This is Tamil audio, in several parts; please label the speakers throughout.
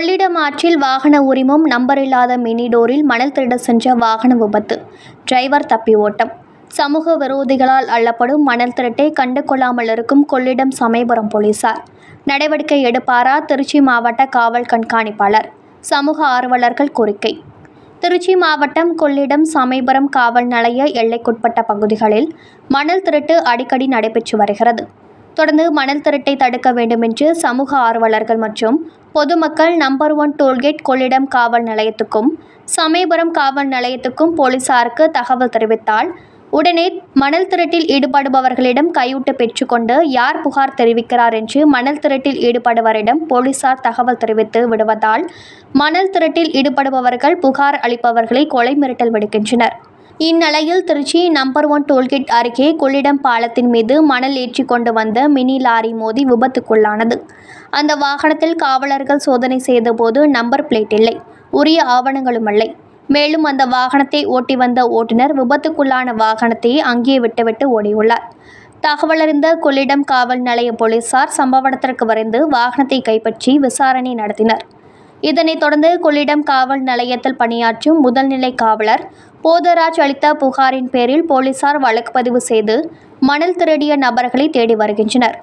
Speaker 1: கொள்ளிடம் ஆற்றில் வாகன உரிமம் நம்பர் இல்லாத மினி டோரில் மணல் திருட சென்ற வாகன விபத்து டிரைவர் தப்பி ஓட்டம். சமூக விரோதிகளால் அள்ளப்படும் மணல் திருட்டை கண்டு கொள்ளாமல் இருக்கும் கொள்ளிடம் சமயபுரம் போலீசார். நடவடிக்கை எடுப்பாரா திருச்சி மாவட்ட காவல் கண்காணிப்பாளர்? சமூக ஆர்வலர்கள் கோரிக்கை. திருச்சி மாவட்டம் கொள்ளிடம் சமயபுரம் காவல் நிலைய எல்லைக்குட்பட்ட பகுதிகளில் மணல் திருட்டு அடிக்கடி நடைபெற்று வருகிறது. தொடர்ந்து மணல் திருட்டை தடுக்க வேண்டுமென்று சமூக ஆர்வலர்கள் மற்றும் பொதுமக்கள் நம்பர் ஒன் டோல்கேட் கொள்ளிடம் காவல் நிலையத்துக்கும் சமயபுரம் காவல் நிலையத்துக்கும் போலீசாருக்கு தகவல் தெரிவித்தால் உடனே மணல் திருட்டில் ஈடுபடுபவர்களிடம் கையூட்டு பெற்றுக்கொண்டு யார் புகார் தெரிவிக்கிறார் என்று மணல் திருட்டில் ஈடுபடுவரிடம் போலீசார் தகவல் தெரிவித்து விடுவதால் மணல் திருட்டில் ஈடுபடுபவர்கள் புகார் அளிப்பவர்களை கொலை மிரட்டல் விடுக்கின்றனர். இந்நிலையில் திருச்சி நம்பர் ஒன் டோல்கேட் அருகே கொள்ளிடம் பாலத்தின் மீது மணல் ஏற்றி கொண்டு வந்த மினி லாரி மோதி விபத்துக்குள்ளானது. அந்த வாகனத்தில் காவலர்கள் சோதனை செய்தபோது நம்பர் பிளேட் இல்லை உரிய ஆவணங்களும் இல்லை. மேலும் அந்த வாகனத்தை ஓட்டி வந்த ஓட்டுநர் விபத்துக்குள்ளான வாகனத்தை அங்கேயே விட்டுவிட்டு ஓடியுள்ளார். தகவலறிந்த கொள்ளிடம் காவல் நிலைய போலீசார் சம்பவ இடத்திற்கு வாகனத்தை கைப்பற்றி விசாரணை நடத்தினர். இதனைத் தொடர்ந்து கொள்ளிடம் காவல் நிலையத்தில் பணியாற்றும் முதல்நிலை காவலர் போதராஜ் அளித்த புகாரின் பேரில் போலீசார் வழக்கு பதிவு செய்து மணல் திருடிய நபர்களை தேடி வருகின்றனர்.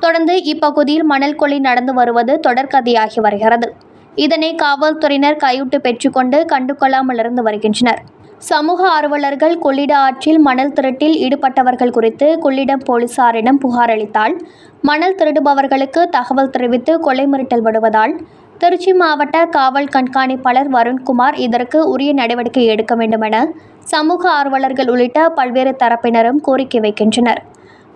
Speaker 1: தொடர்ந்து இப்பகுதியில் மணல் கொள்ளை நடந்து வருவது தொடர்கதையாகி வருகிறது. இதனை காவல்துறையினர் கையூட்டு பெற்றுக்கொண்டு கண்டுகொள்ளாமல் இருந்து வருகின்றனர். சமூக ஆர்வலர்கள் கொள்ளிட ஆற்றில் மணல் திருட்டில் ஈடுபட்டவர்கள் குறித்து கொள்ளிடம் போலீசாரிடம் புகார் அளித்தால் மணல் திருடுபவர்களுக்கு தகவல் தெரிவித்து கொலை மிரட்டல் விடுவதால் திருச்சி மாவட்ட காவல் கண்காணிப்பாளர் வருண்குமார் இதற்கு உரிய நடவடிக்கை எடுக்க வேண்டுமென சமூக ஆர்வலர்கள் உள்ளிட்ட பல்வேறு தரப்பினரும் கோரிக்கை வைக்கின்றனர்.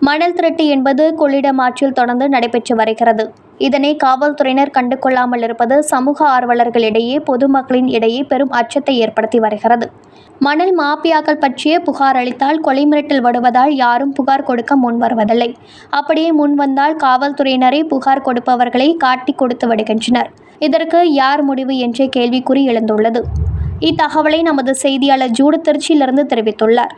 Speaker 1: மணல் திருட்டு என்பது கொள்ளிடம் ஆற்றில் தொடர்ந்து நடைபெற்று வருகிறது. இதனை காவல்துறையினர் கண்டுகொள்ளாமல் இருப்பது சமூக ஆர்வலர்களிடையே பொதுமக்களின் இடையே பெரும் அச்சத்தை ஏற்படுத்தி வருகிறது. மணல் மாபியாக்கள் பற்றிய புகார் அளித்தால் கொலை மிரட்டல் வருவதால் யாரும் புகார் கொடுக்க முன் வருவதில்லை. அப்படியே முன் வந்தால் காவல்துறையினரை புகார் கொடுப்பவர்களை காட்டி கொடுத்து வருகின்றனர் இதற்கு யார் முடிவு என்ற கேள்விக்குறி எழுந்துள்ளது. இத்தகவலை நமது செய்தியாளர் ஜூடு திருச்சியிலிருந்து தெரிவித்துள்ளார்.